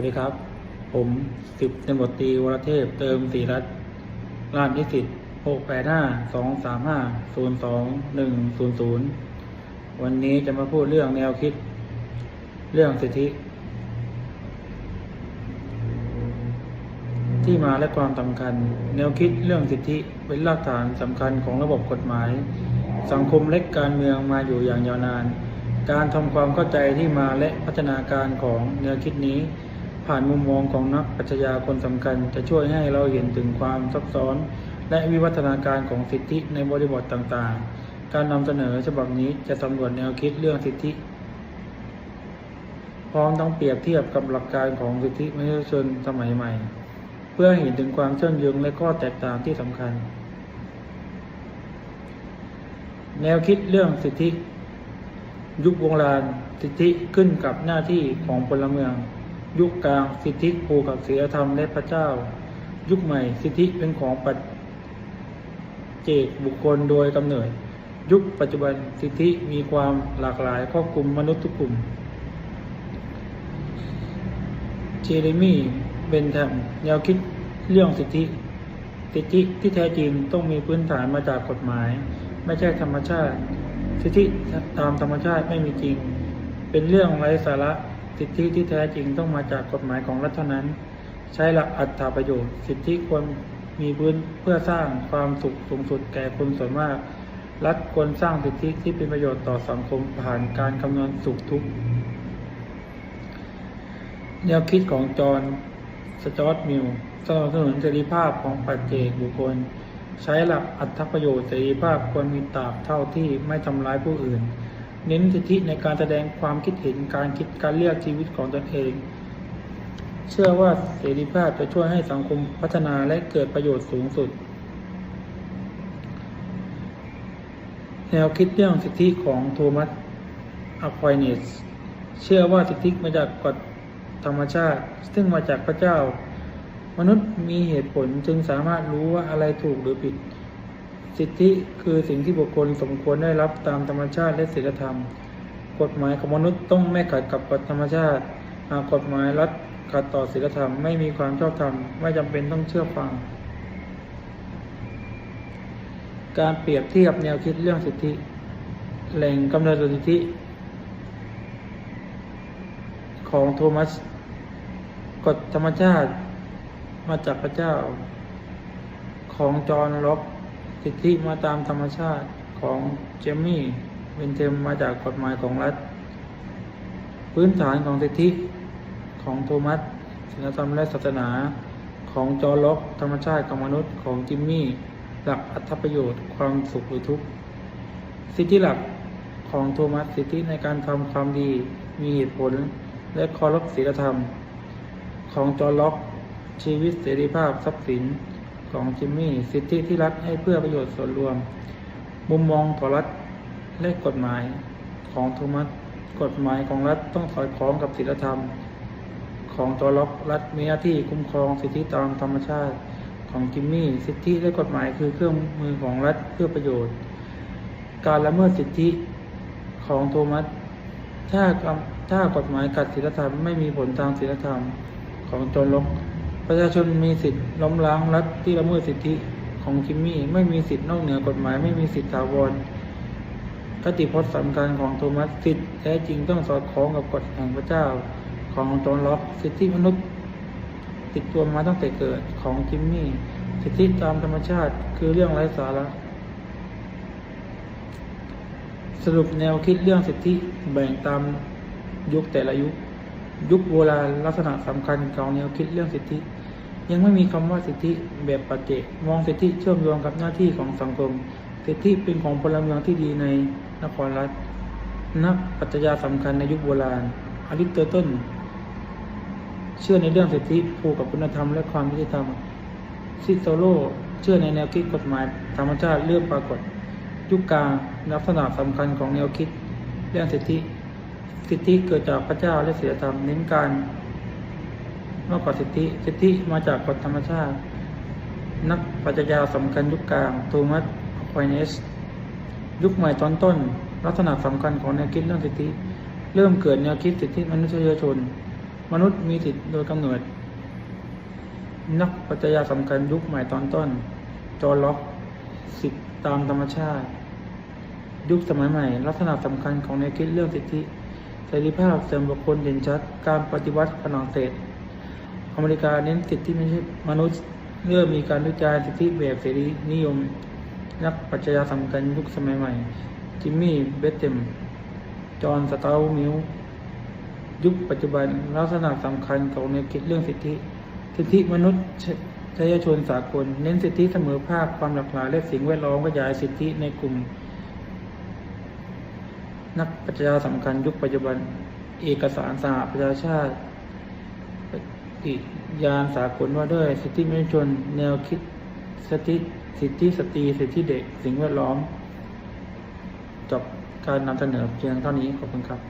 สวัสดีครับ ผมสิบตำรวจตีวรเทพเติมศรีรัตน์ราชนิสิตหกแปดห้าสองสามห้าศูนย์สองหนึ่งศูนย์ศูนย์วันนี้จะมาพูดเรื่องแนวคิด เรื่องสิทธิ ที่มาและความสำคัญ แนวคิดเรื่องสิทธิเป็นรากฐานสำคัญของระบบกฎหมาย สังคมและการเมืองมาอยู่อย่างยาวนาน การทำความเข้าใจที่มาและพัฒนาการของแนวคิดนี้ ผ่านมุมมองของนักปัชญาคนสำคัญ จะช่วยให้เราเห็นถึงความซับซ้อน และวิวัฒนาการของสิทธิในบริบทต่างๆ การนำเสนอฉบับนี้จะสำรวจแนวคิดเรื่องสิทธิ พร้อมทั้งเปรียบเทียบกับหลักการของสิทธิมนุษยชนสมัยใหม่ เพื่อเห็นถึงความเชื่อมโยงและข้อแตกต่างที่สำคัญ แนวคิดเรื่องสิทธิ ยุคโบราณสิทธิขึ้นกับหน้าที่ของพลเมือง ยุคกลางสิทธิผูกกับศีลธรรมและพระเจ้า ยุคใหม่สิทธิเป็นของปัจเจกบุคคลโดยกำเนิด ยุคปัจจุบันสิทธิมีความหลากหลายครอบคลุมมนุษย์ทุกกลุ่มเจเรมีเบนแทมแนวคิดเรื่องสิทธิ สิทธิที่แท้จริงต้องมีพื้นฐานมาจากกฎหมาย ไม่ใช่ธรรมชาติ สิทธิตามธรรมชาติไม่มีจริง เป็นเรื่องไร้สาระ สิทธิที่แท้จริงต้องมาจากกฎหมายของรัฐเท่านั้น ใช้หลักอัตถประโยชน์ สิทธิควรมีพื้นเพื่อสร้างความสุขสูงสุดแก่คนส่วนมาก รัฐควรสร้างสิทธิที่เป็นประโยชน์ต่อสังคมผ่านการคำนวณสุขทุกข์แนวคิดของจอห์นสจอตมิลสนับสนุนเสรีภาพของปัจเจกบุคคล ใช้หลักอัตถประโยชน์เสรีภาพควรมีตราบเท่าที่ไม่ทำร้ายผู้อื่น เน้นสิทธิในการแสดงความคิดเห็นการคิดการเลือกชีวิตของตนเอง เชื่อว่าเสรีภาพจะช่วยให้สังคมพัฒนาและเกิดประโยชน์สูงสุด แนวคิดเรื่องสิทธิของโทมัสอควายเนสเชื่อว่าสิทธิมาจากกฎธรรมชาติ ซึ่งมาจากพระเจ้า มนุษย์มีเหตุผลจึงสามารถรู้ว่าอะไรถูกหรือผิด สิทธิคือสิ่งที่บุคคลสมควรได้รับตามธรรมชาติและศีลธรรม กฎหมายของมนุษย์ต้องไม่ขัดกับกฎธรรมชาติหากกฎหมายรัฐขัดต่อศีลธรรมไม่มีความชอบธรรมไม่จำเป็นต้องเชื่อฟัง การเปรียบเทียบแนวคิดเรื่องสิทธิ แหล่งกำเนิดสิทธิ ของโทมัส กฎธรรมชาติมาจากพระเจ้า ของจอห์นล็อก สิทธิมาตามธรรมชาติของเจมี่เวนเทมมาจากกฎหมายของรัฐ พื้นฐานของสิทธิของโทมัสศีลธรรมและศาสนาของจอห์นล็อก ธรรมชาติของมนุษย์ของจิมมี่ หลักอัตประโยชน์ความสุขหรือทุกข์สิทธิหลักของโทมัสสิทธิในการทำความดีมีเหตุผลและคารพศีลธรรม ของจอห์นล็อก ชีวิตเสรีภาพทรัพย์สิน ของจิมมี่สิทธิที่รัฐให้เพื่อประโยชน์ส่วนรวม มุมมองต่อรัฐและกฎหมายของโทมัสกฎหมายของรัฐต้องสอดคล้องกับศีลธรรม ของจอห์นล็อกรัฐมีหน้าที่คุ้มครองสิทธิตามธรรมชาติของจิมมี่สิทธิและกฎหมายคือเครื่องมือของรัฐเพื่อประโยชน์ การละเมิดสิทธิของโทมัสถ้าถ้ากฎหมายขัดศีลธรรมไม่มีผลทางศีลธรรมของจอห์นล็อก ประชาชนมีสิทธิ์ล้มล้างรัฐที่ละเมิดสิทธิของจิมมี่ ไม่มีสิทธิ์นอกเหนือกฎหมายไม่มีสิทธิ์ถาวรคติพจน์สำคัญของโทมัสสิทธิ์แท้จริงต้องสอดคล้องกับกฎแห่งพระเจ้าของจอห์นล็อกสิทธิมนุษย์ ติดตัวมาตั้งแต่เกิดของจิมมี่ สิทธิตามธรรมชาติคือเรื่องไร้สาระสรุปแนวคิดเรื่องสิทธิแบ่งตามยุคแต่ละยุค ยุคโบราณลักษณะสำคัญของแนวคิดเรื่องสิทธิ ยังไม่มีคำว่าสิทธิแบบปัจเจกมองสิทธิเชื่อมโยงกับหน้าที่ของสังคม สิทธิเป็นของพลเมืองที่ดีในนครรัฐ นักปรัชญาสำคัญในยุคโบราณอริสโตเติลเชื่อในเรื่องสิทธิผูกกับคุณธรรมและความยุติธรรมซิโซโลเชื่อในแนวคิดกฎหมายธรรมชาติเรื่องปรากฏ ยุคกลางลักษณะสำคัญของแนวคิด เรื่องสิทธิ สิทธิเกิดจากพระเจ้าและศีลธรรมเน้นการ มากกว่าสิทธิสิทธิมาจากกฎธรรมชาติ นักปรัชญาสำคัญยุคกลางโทมัสควายเนส ยุคใหม่ตอนต้น ลักษณะสำคัญของแนวคิดเรื่องสิทธิ เริ่มเกิดแนวคิดสิทธิมนุษยชน มนุษย์มีสิทธิโดยกำเนิด นักปรัชญาสำคัญยุคใหม่ตอนต้น จอห์ล็อกสิทธิตามธรรมชาติ ยุคสมัยใหม่ ลักษณะสำคัญของแนวคิดเรื่องสิทธิเสรีภาพเสริมบุคคลเด่นชัด การปฏิวัติฝรั่งเศส อเมริกาเน้นสิทธิมนุษย์เริ่มมีการวิจารณ์สิทธิแบบเสรีนิยม นักปรัชญาสำคัญยุคสมัยใหม่ จิมมี่เบสเตมจอห์นสตาร์มิลยุคปัจจุบันลักษณะสำคัญของแนวคิดเรื่องสิทธิ สิทธิมนุษย์ชยชนสากล เน้นสิทธิเสมอภาคความหลากหลายและสิ่งแวดล้อมขยายสิทธิในกลุ่ม นักปรัชญาสำคัญยุคปัจจุบัน เอกสารสหประชาชาติ ติยานสากลว่าด้วยสิทธิมนุษยชน แนวคิดสถิสิทธิสตรีสิทธิเด็ก สิ่งแวดล้อม จบการนำเสนอเพียงเท่านี้ขอบคุณครับ